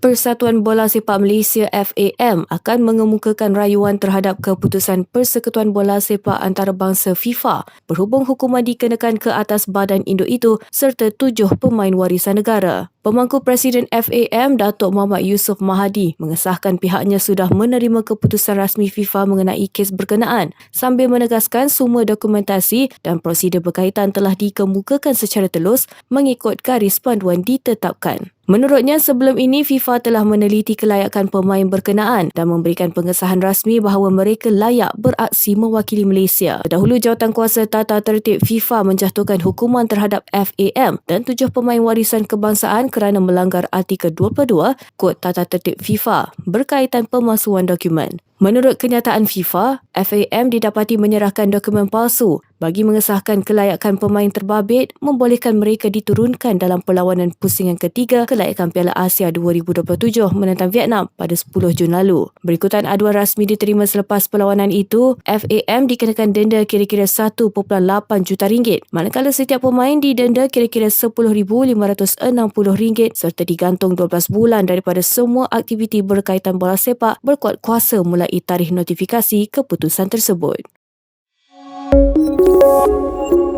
Persatuan Bola Sepak Malaysia FAM akan mengemukakan rayuan terhadap keputusan Persekutuan Bola Sepak Antarabangsa FIFA berhubung hukuman dikenakan ke atas badan induk itu serta tujuh pemain warisan negara. Pemangku Presiden FAM Datuk Muhammad Yusof Mahadi mengesahkan pihaknya sudah menerima keputusan rasmi FIFA mengenai kes berkenaan sambil menegaskan semua dokumentasi dan prosedur berkaitan telah dikemukakan secara telus mengikut garis panduan ditetapkan. Menurutnya, sebelum ini FIFA telah meneliti kelayakan pemain berkenaan dan memberikan pengesahan rasmi bahawa mereka layak beraksi mewakili Malaysia. Dahulu, jawatan kuasa tata tertib FIFA menjatuhkan hukuman terhadap FAM dan tujuh pemain warisan kebangsaan kerana melanggar artikel 22 Kod Tata Tertib FIFA berkaitan pemalsuan dokumen. Menurut kenyataan FIFA, FAM didapati menyerahkan dokumen palsu bagi mengesahkan kelayakan pemain terbabit membolehkan mereka diturunkan dalam perlawanan pusingan ketiga kelayakan Piala Asia 2027 menentang Vietnam pada 10 Jun lalu. Berikutan aduan rasmi diterima selepas perlawanan itu, FAM dikenakan denda kira-kira 1.8 juta ringgit manakala setiap pemain didenda kira-kira RM10,560 serta digantung 12 bulan daripada semua aktiviti berkaitan bola sepak berkuat kuasa mulai tarikh notifikasi keputusan tersebut. Música